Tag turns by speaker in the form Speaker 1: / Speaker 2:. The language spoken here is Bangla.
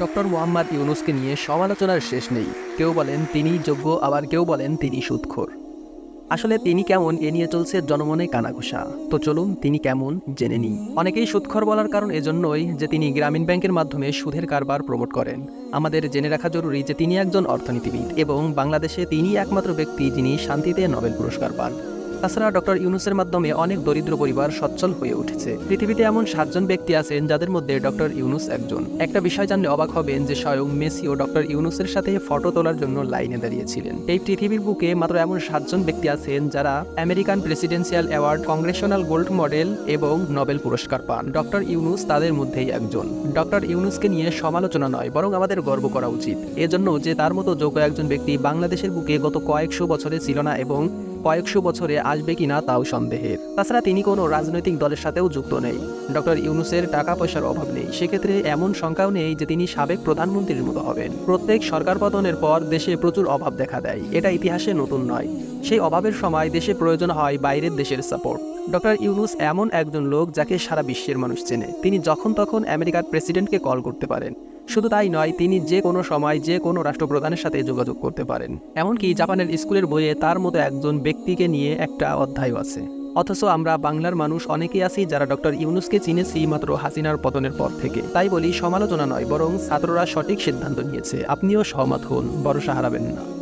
Speaker 1: ডক্টর মোহাম্মদ ইউনুসকে নিয়ে সমালোচনার শেষ নেই। কেউ বলেন তিনি যোগ্য, আবার কেউ বলেন তিনি সুদখোর আসলে তিনি কেমন এ নিয়ে চলছে জনমনে কানাঘুষা। তো চলুন তিনি কেমন জেনে নিই। অনেকেই সুৎখর বলার কারণ এজন্যই যে তিনি গ্রামীণ ব্যাংকের মাধ্যমে সুদের কারবার প্রমোট করেন। আমাদের জেনে রাখা জরুরি যে তিনি একজন অর্থনীতিবিদ এবং বাংলাদেশে তিনি একমাত্র ব্যক্তি যিনি শান্তিতে নোবেল পুরস্কার পান। তাছাড়া ডক্টর ইউনুসের মাধ্যমে অনেক দরিদ্র পরিবার সচ্ছল হয়ে উঠেছে। পৃথিবীতে এমন সাতজন ব্যক্তি আছেন যাদের মধ্যে ডক্টর ইউনুস একজন। একটা বিষয় জানলে অবাক হবেন যে স্বয়ং মেসিও ডক্টর ইউনুসের সাথে ফটো তোলার জন্য লাইনে দাঁড়িয়েছিলেন। এই পৃথিবীর বুকে মাত্র এমন সাতজন ব্যক্তি আছেন যারা American presidential award, congressional gold medal এবং নোবেল পুরস্কার পান। ডক্টর ইউনুস তাদের মধ্যেই একজন। ডক্টর ইউনুসকে নিয়ে সমালোচনা নয়, বরং আমাদের গর্ব করা উচিত। এজন্য যে তার মতো যোগ্য একজন ব্যক্তি বাংলাদেশের বুকে গত কয়েকশো বছরে ছিল না এবং কয়েকশো বছরে আসবে কিনা তাও সন্দেহের। তাছাড়া তিনি কোনো রাজনৈতিক দলের সাথেও যুক্ত নেই। ডক্টর ইউনুসের টাকা পয়সার অভাব নেই। সেক্ষেত্রে এমন শঙ্কাও নেই যে তিনি সাবেক প্রধানমন্ত্রীর মতো হবেন। প্রত্যেক সরকার পতনের পর দেশে প্রচুর অভাব দেখা দেয়। এটা ইতিহাসে নতুন নয়। সেই অভাবের সময় দেশে প্রয়োজন হয় বাইরের দেশের সাপোর্ট ডক্টর ইউনুস এমন একজন লোক যাকে সারা বিশ্বের মানুষ চেনে। তিনি যখন তখন আমেরিকার প্রেসিডেন্টকে কল করতে পারেন। শুধু তাই নয়, তিনি যে কোনো সময় যে কোনো রাষ্ট্রপ্রধানের সাথে যোগাযোগ করতে পারেন। এমনকি জাপানের স্কুলের বইয়ে তার মতো একজন ব্যক্তিকে নিয়ে একটা অধ্যায়ও আছে। অথচ আমরা বাংলার মানুষ অনেকেই আছি যারা ডক্টর ইউনুসকে চিনেছি মাত্র হাসিনার পতনের পর থেকে। তাই বলি, সমালোচনা নয়, বরং ছাত্ররা সঠিক সিদ্ধান্ত নিয়েছে। আপনিও সহমত হন ভরসা হারাবেন না।